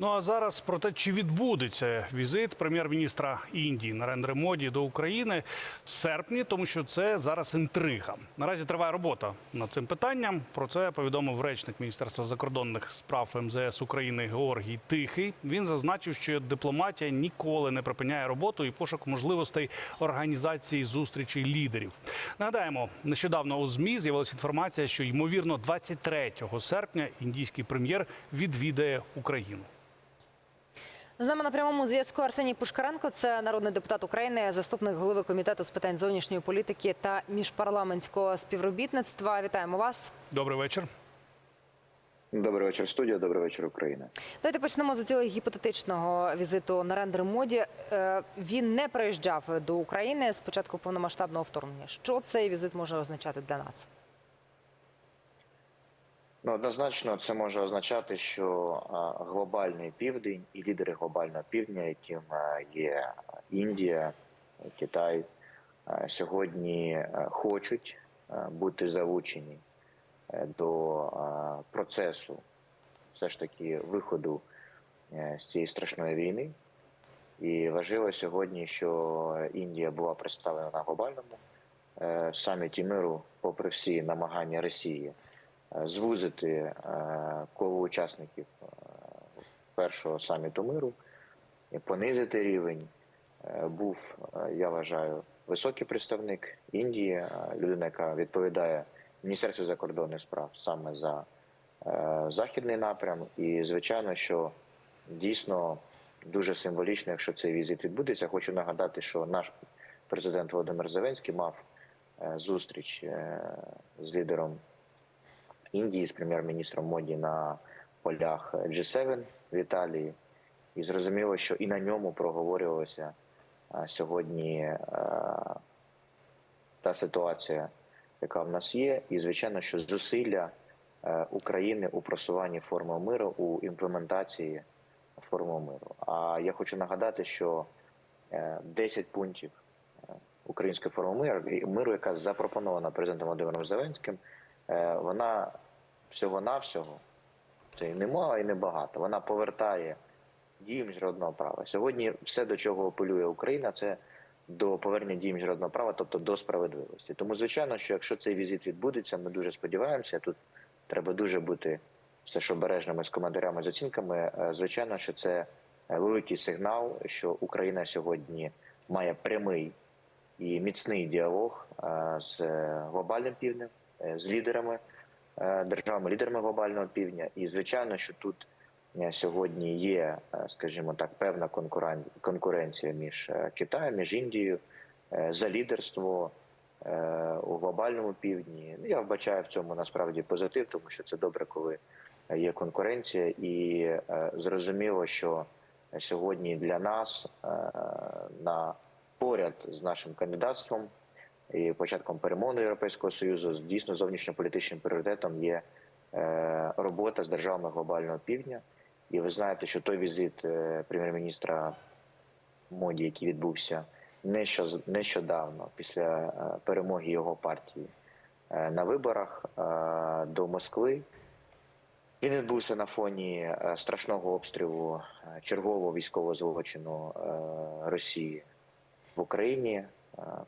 Ну а зараз про те, чи відбудеться візит прем'єр-міністра Індії Нарендри Моді до України в серпні, тому що це зараз інтрига. Наразі триває робота над цим питанням. Про це повідомив речник Міністерства закордонних справ МЗС України Георгій Тихий. Він зазначив, що дипломатія ніколи не припиняє роботу і пошук можливостей організації зустрічей лідерів. Нагадаємо, нещодавно у змі з'явилася інформація, що ймовірно 23 серпня індійський прем'єр відвідає Україну. З нами на прямому зв'язку Арсеній Пушкаренко, це народний депутат України, заступник голови комітету з питань зовнішньої політики та міжпарламентського співробітництва. Вітаємо вас. Добрий вечір. Добрий вечір, студія. Добрий вечір, Україна. Давайте почнемо з цього гіпотетичного візиту Нарендри Моді. Е, Він не приїжджав до України з початку повномасштабного вторгнення. Що цей візит може означати для нас? Ну однозначно, це може означати, що глобальний південь і лідери глобального півдня, яким є Індія, Китай, сьогодні хочуть бути залучені е, до процесу, все ж таки виходу е, з цієї страшної війни. І важливо сьогодні, що Індія була представлена на глобальному е, саміті миру, попри всі намагання Росії звузити е, коло учасників е, першого саміту миру, понизити рівень. Е, Був, е, я вважаю, високий представник Індії, е, людина, яка відповідає Міністерству закордонних справ саме за е, західний напрям. І звичайно, що дійсно дуже символічно, якщо цей візит відбудеться. Хочу нагадати, що наш президент Володимир Зеленський мав е, зустріч е, з лідером Індії, з прем'єр-міністром Моді на полях G7 в Італії. І зрозуміло, що і на ньому проговорювалося е, сьогодні е, та ситуація, яка в нас є, і звичайно, що зусилля е, України у просуванні форми миру у імплементації форми миру. А я хочу нагадати, що е, 10 пунктів е, української форми миру, миру, яка запропонована президентом Володимиром Зеленським, е, вона всього-навсього це і немало, і небагато. Вона повертає дію міжнародного права. Сьогодні все, до чого апелює Україна, це до повернення дії міжнародного права, тобто до справедливості. Тому, звичайно, що якщо цей візит відбудеться, ми дуже сподіваємося. Тут треба дуже бути все ж обережними з коментарями з оцінками. Е, Звичайно, що це е, великий сигнал, що Україна сьогодні має прямий і міцний діалог е, з глобальним півднем, е, з лідерами е, державами, лідерами глобального півдня. І звичайно, що тут е, сьогодні є, е, скажімо так, певна конкурен- конкуренція між е, Китаєм, між Індією е, за лідерство е, у глобальному півдні. Ну, Я вбачаю в цьому насправді позитив, тому що це добре, коли є конкуренція, і е, зрозуміло, що сьогодні для нас е, на поряд з нашим кандидатством і початком перемоги Європейського союзу дійсно зовнішньополітичним пріоритетом є е, робота з державами глобального півдня. І ви знаєте, що той візит е, прем'єр-міністра Моді, який відбувся нещо- нещодавно після е, перемоги його партії на виборах до Москви, він відбувся на фоні страшного обстрілу чергового військового злочину Росії в Україні,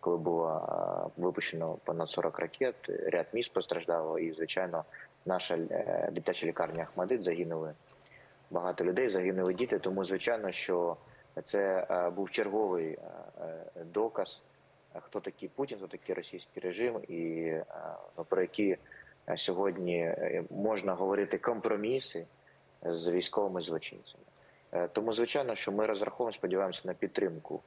коли було випущено понад 40 ракет, ряд міст постраждало, і звичайно, наша е, дитяча лікарня Ахмадит загинули багато людей, загинули діти. Тому звичайно, що це е, був черговий е, доказ, хто такий Путін, хто такий російський режим, і ну, про які сьогодні можна говорити компроміси з військовими злочинцями. Тому, звичайно, що ми розраховуємо, сподіваємося на підтримку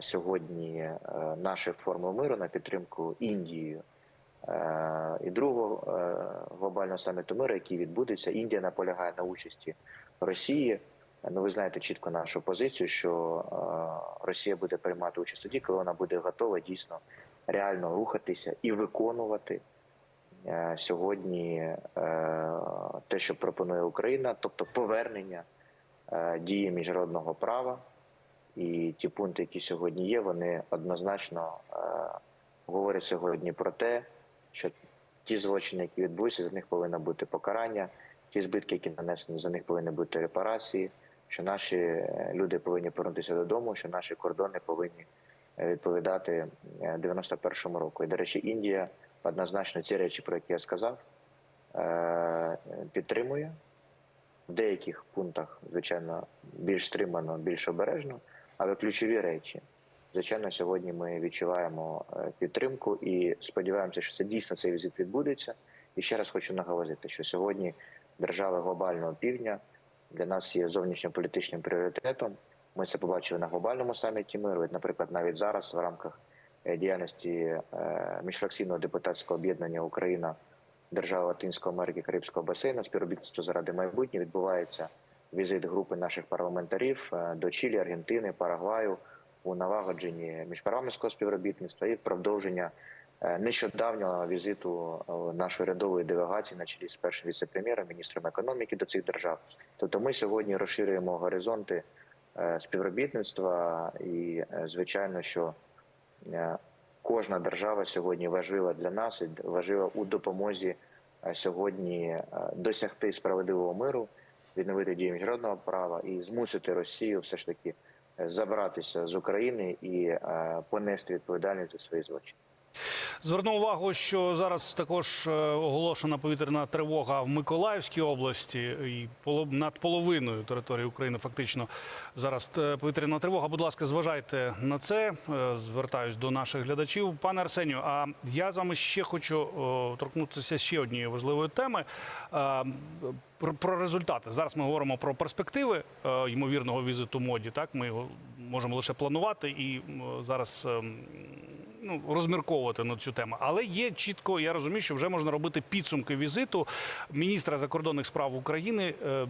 сьогодні е, нашої форми миру, на підтримку Індії е, і другого е, глобального саміту миру, який відбудеться. Індія наполягає на участі Росії. Ну, ви знаєте чітко нашу позицію, що е, Росія буде приймати участь тоді, коли вона буде готова дійсно реально рухатися і виконувати е, сьогодні е, те, що пропонує Україна, тобто повернення е, дії міжнародного права. І ті пункти, які сьогодні є, вони однозначно е, говорять сьогодні про те, що ті злочини, які відбулися, за них повинно бути покарання. ті збитки, які нанесені, за них повинні бути репарації, що наші е, люди повинні повернутися додому, що наші кордони повинні е, відповідати е, 91-му року. І, до речі, Індія однозначно ці речі, про які я сказав, е, підтримує. В деяких пунктах, звичайно, більш стримано, більш обережно, але ключові речі. Звичайно, сьогодні ми відчуваємо е, підтримку і сподіваємося, що це дійсно цей візит відбудеться. І ще раз хочу наголосити, що сьогодні держави глобального півдня для нас є зовнішньополітичним пріоритетом. Ми це побачили на глобальному саміті миру. Наприклад, навіть зараз в рамках е, діяльності е, міжфракційного депутатського об'єднання Україна, держава Латинської Америки, Карибського басейну, співробітництво заради майбутнього відбувається візит групи наших парламентарів е, до Чилі, Аргентини, Парагваю у налагодженні міжпарламентського співробітництва і продовження е, нещодавнього візиту е, нашої рядової делегації на чолі з першим віце-прем'єром, міністром економіки до цих держав. Тобто, ми сьогодні розширюємо горизонти співробітництва, і звичайно, що кожна держава сьогодні важлива для нас і важлива у допомозі сьогодні досягти справедливого миру, відновити дію міжнародного права і змусити Росію все ж таки е, забратися з України і е, понести відповідальність за свої злочини. Зверну увагу, що зараз також е, оголошена повітряна тривога в Миколаївській області, і над половиною території України фактично зараз е, повітряна тривога. Будь ласка, зважайте на це. Е, Звертаюсь до наших глядачів. Пане Арсенію, а я з вами ще хочу торкнутися ще однієї важливої теми. Про, результати. Зараз ми говоримо про перспективи ймовірного візиту моді. Так, ми його можемо лише планувати і зараз. Ну, розмірковувати на цю тему. Але є чітко, я розумію, що вже можна робити підсумки візиту міністра закордонних справ України е,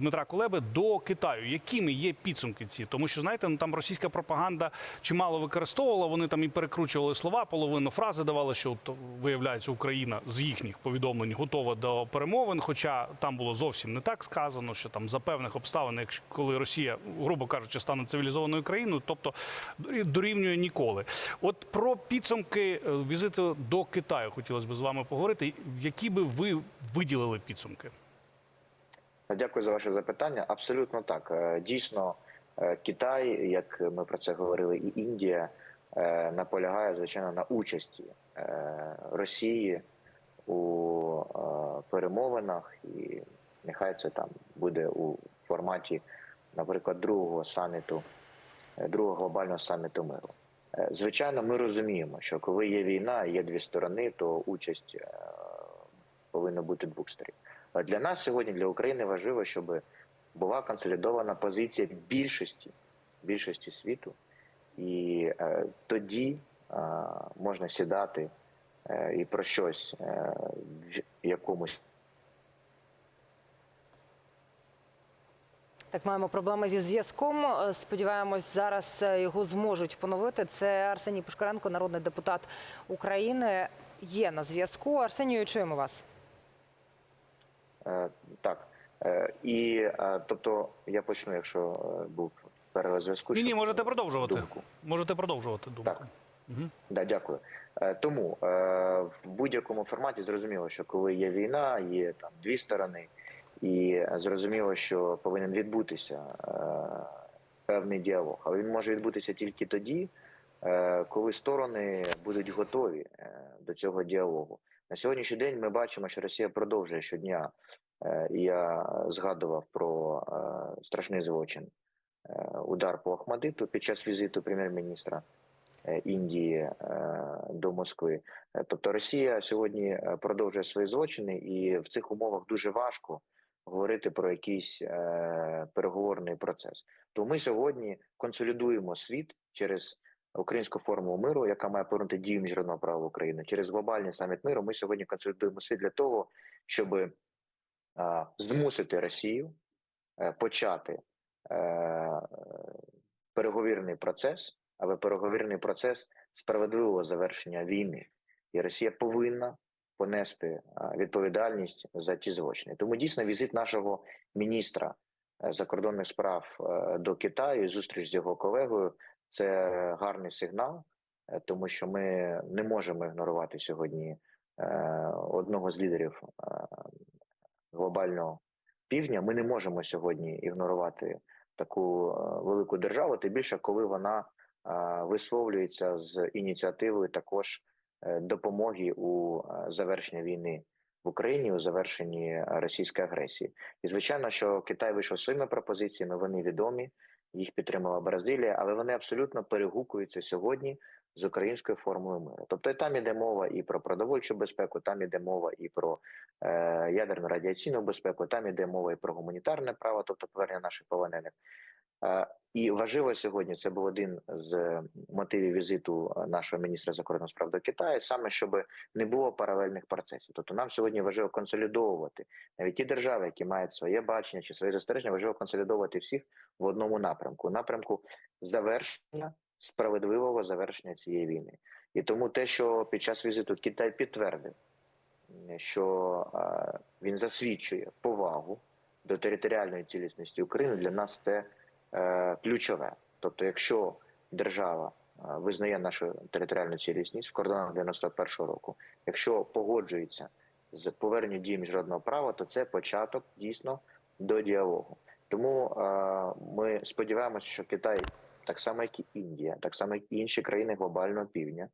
Дмитра Кулеби до Китаю. Якими є підсумки ці? Тому що знаєте, ну там російська пропаганда чимало використовувала. Вони там і перекручували слова, половину фрази давали, що от, виявляється Україна з їхніх повідомлень готова до перемовин. Хоча там було зовсім не так сказано, що там за певних обставин, якщо коли Росія, грубо кажучи, стане цивілізованою країною, тобто дорі- дорівнює ніколи. От про підсумки е, візиту до Китаю хотілося б з вами поговорити. Які би ви виділили підсумки? Дякую за ваше запитання. Абсолютно так. Е, Дійсно, е, Китай, як ми про це говорили, і Індія наполягає звичайно на участі Росії у перемовинах, і нехай це там буде у форматі, наприклад, другого саміту, другого глобального саміту миру. Е, Звичайно, ми розуміємо, що коли є війна, є дві сторони, то участь е, повинна бути двох сторін. Для нас сьогодні, для України, важливо, щоб була консолідована позиція більшості, більшості світу, і е, тоді можна сідати і про щось в якомусь Так, маємо проблеми зі зв'язком. Е, Сподіваємось, зараз е, його зможуть поновити. Це Арсеній Пушкаренко, народний депутат України. Є на зв'язку. Арсенію, чуємо вас. Е, Так. Е, І е, тобто я почну, якщо е, був перерва зв'язку. Ні, ні, можете продовжувати. думку. Можете продовжувати думку. Так. Да, дякую. Е, Тому е, в будь-якому форматі зрозуміло, що коли є війна, є там дві сторони, і зрозуміло, що повинен відбутися е, певний діалог. Але він може відбутися тільки тоді, е, коли сторони будуть готові е, до цього діалогу. На сьогоднішній день ми бачимо, що Росія продовжує щодня. Я згадував про страшний злочин удар по Ахмадиту під час візиту прем'єр-міністра Індії до Москви. Тобто Росія сьогодні продовжує свої злочини, і в цих умовах дуже важко говорити про якийсь е, переговорний процес. То ми сьогодні консолідуємо світ через українську формулу миру, яка має повернути дію міжнародного права України, через глобальний саміт миру. Ми сьогодні консолідуємо світ для того, щоб е, змусити Росію е, почати е, переговірний процес, але переговірний процес справедливого завершення війни, і Росія повинна понести відповідальність за ті злочини. Тому дійсно візит нашого міністра е, закордонних справ е, до Китаю, зустріч з його колегою це гарний сигнал, е, тому що ми не можемо ігнорувати сьогодні е, одного з лідерів е, глобального півдня. Ми не можемо сьогодні ігнорувати таку е, велику державу, тим більше коли вона е, висловлюється з ініціативою також е, допомоги у е, завершенні війни в Україні у завершенні е, російської агресії. І звичайно, що Китай вийшов своїми пропозиціями. Вони відомі, їх підтримала Бразилія, але вони абсолютно перегукуються сьогодні з українською формою миру. Тобто там іде мова і про продовольчу безпеку, там іде мова і про е, ядерну радіаційну безпеку, там іде мова і про гуманітарне право, тобто повернення наших полонених. Е, і важливо сьогодні, це був один з мотивів візиту е, нашого міністра закордонних справ до Китаю, саме щоб не було паралельних процесів. Тобто нам сьогодні важливо консолідовувати навіть ті держави, які мають своє бачення чи своє застереження, важливо консолідовувати всіх в одному напрямку напрямку завершення справедливого завершення цієї війни. І тому те, що під час візиту Китай підтвердив, що е, він засвідчує повагу до територіальної цілісності України, для нас це е, ключове. Тобто, якщо держава е, визнає нашу територіальну цілісність в кордонах 91-го року, якщо погоджується з поверненням дії міжнародного права, то це початок дійсно до діалогу. Тому е, ми сподіваємося, що Китай, так само як і Індія, так само як і інші країни глобального півдня,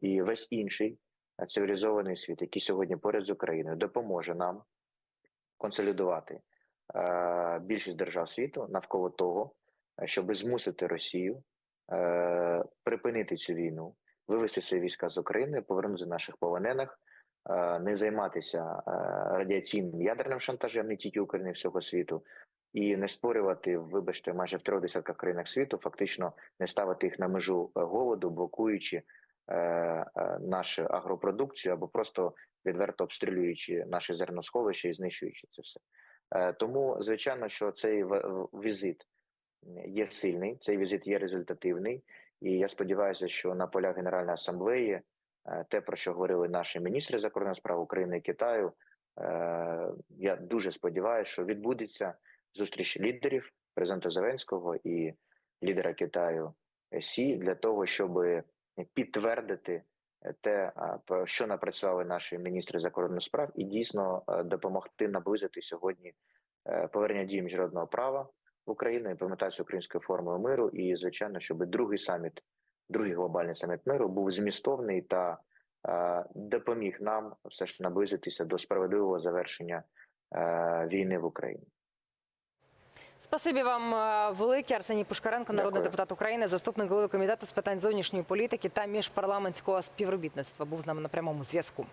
і весь інший е, цивілізований світ, який сьогодні поряд з Україною, допоможе нам консолідувати е, більшість держав світу навколо того, е, щоб змусити Росію е, припинити цю війну, вивести свої війська з України, повернути наших полонених, е, не займатися е, радіаційним ядерним шантажем не тільки України, всього світу. І не створювати, вибачте, майже в трьох десятках країнах світу, фактично не ставити їх на межу е, голоду, блокуючи е, е, нашу агропродукцію або просто відверто обстрілюючи наші зерносховища і знищуючи це все. Е, тому, звичайно, що цей візит є сильний, цей візит є результативний, і я сподіваюся, що на полях Генеральної асамблеї е, те, про що говорили наші міністри закордонних справ України і Китаю, е, я дуже сподіваюся, що відбудеться зустріч лідерів президента Зеленського і лідера Китаю Сі для того, щоб підтвердити те, що напрацювали наші міністри закордонних справ, і дійсно е, допомогти наблизити сьогодні е, повернення дії міжнародного права в Україну, імплементацію української формули миру, і звичайно, щоб другий саміт, другий глобальний саміт миру був змістовний та е, допоміг нам все ж наблизитися до справедливого завершення війни в Україні. Спасибі вам е, велике. Арсеній Пушкаренко, народний Дякую. депутат України, заступник голови комітету з питань зовнішньої політики та міжпарламентського співробітництва, був з нами на прямому зв'язку.